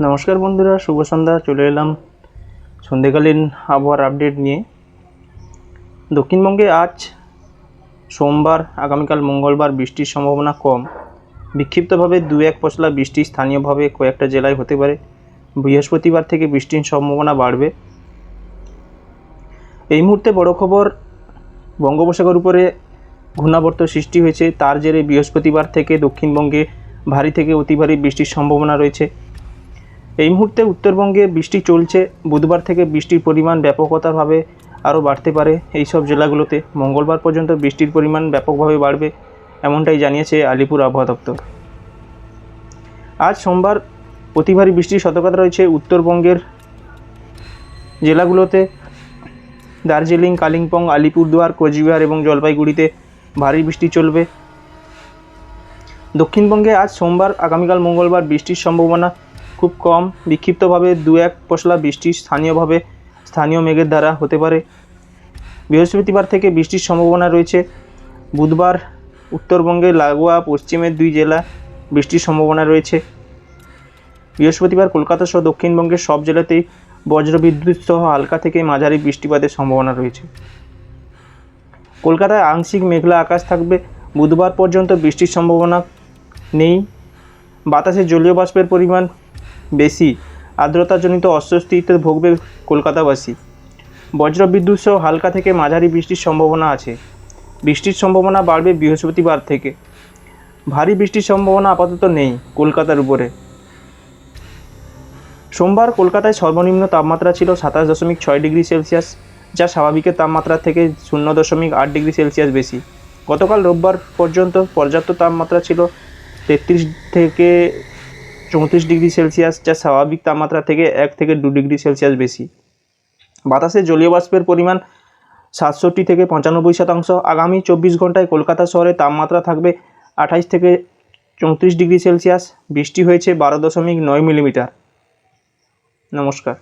নমস্কার বন্ধুরা, শুভ সন্ধ্যা, চলে এলাম সন্ধেকালীন আবহাওয়ার আপডেট নিয়ে। দক্ষিণবঙ্গে আজ সোমবার, আগামীকাল মঙ্গলবার বৃষ্টির সম্ভাবনা কম। বিক্ষিপ্তভাবে দু এক পশলা বৃষ্টি স্থানীয়ভাবে কয়েকটা জেলায় হতে পারে। বৃহস্পতিবার থেকে বৃষ্টির সম্ভাবনা বাড়বে। এই মুহূর্তে বড় খবর, বঙ্গোপসাগর উপরে ঘূর্ণাবর্ত সৃষ্টি হয়েছে। তার জেরে বৃহস্পতিবার থেকে দক্ষিণবঙ্গে ভারী থেকে অতি ভারী বৃষ্টির সম্ভাবনা রয়েছে। এই মুহূর্তে উত্তরবঙ্গে বৃষ্টি চলছে। বুধবার থেকে বৃষ্টির পরিমাণ ব্যাপকতাভাবে আরও বাড়তে পারে। এই সব জেলাগুলোতে মঙ্গলবার পর্যন্ত বৃষ্টির পরিমাণ ব্যাপকভাবে বাড়বে, এমনটাই জানিয়েছে আলিপুর আবহাওয়া দপ্তর। আজ সোমবার অতি ভারী বৃষ্টির সতর্কতা রয়েছে উত্তরবঙ্গের জেলাগুলোতে। দার্জিলিং, কালিম্পং, আলিপুরদুয়ার, কোচবিহার এবং জলপাইগুড়িতে ভারী বৃষ্টি চলবে। দক্ষিণবঙ্গে আজ সোমবার, আগামীকাল মঙ্গলবার বৃষ্টির সম্ভাবনা খুব কম। বিক্ষিপ্তভাবে দু এক পশলা বৃষ্টি স্থানীয়ভাবে স্থানীয় মেঘের দ্বারা হতে পারে। বৃহস্পতিবার থেকে বৃষ্টির সম্ভাবনা রয়েছে। বুধবার উত্তরবঙ্গের লাগোয়া পশ্চিমের দুই জেলা বৃষ্টির সম্ভাবনা রয়েছে। বৃহস্পতিবার কলকাতা সহ দক্ষিণবঙ্গের সব জেলাতেই বজ্রবিদ্যুৎ সহ হালকা থেকে মাঝারি বৃষ্টিপাতের সম্ভাবনা রয়েছে। কলকাতায় আংশিক মেঘলা আকাশ থাকবে। বুধবার পর্যন্ত বৃষ্টির সম্ভাবনা নেই। বাতাসে জলীয় বাষ্পের পরিমাণ বেশি। আর্দ্রতাজনিত অস্বস্তিতে ভুগবে কলকাতাবাসী। বজ্রবিদ্যুৎ সহ হালকা থেকে মাঝারি বৃষ্টির সম্ভাবনা আছে। বৃষ্টির সম্ভাবনা বাড়বে বৃহস্পতিবার থেকে। ভারী বৃষ্টির সম্ভাবনা আপাতত নেই কলকাতার উপরে। সোমবার কলকাতায় সর্বনিম্ন তাপমাত্রা ছিল সাতাশ দশমিক ছয় ডিগ্রি সেলসিয়াস, যা স্বাভাবিকের তাপমাত্রা থেকে শূন্য দশমিক আট ডিগ্রি সেলসিয়াস বেশি। গতকাল রোববার পর্যন্ত পর্যাপ্ত তাপমাত্রা ছিল তেত্রিশ থেকে চৌত্রিশ ডিগ্রি সেলসিয়াস, যা স্বাভাবিক তাপমাত্রা থেকে এক থেকে দু ডিগ্রি সেলসিয়াস বেশি। বাতাসে জলীয় বাষ্পের পরিমাণ সাতষট্টি থেকে পঁচানব্বই শতাংশ। আগামী চব্বিশ ঘন্টায় কলকাতা শহরে তাপমাত্রা থাকবে আঠাইশ থেকে চৌত্রিশ ডিগ্রি সেলসিয়াস। বৃষ্টি হয়েছে বারো দশমিক নয় মিলিমিটার। নমস্কার।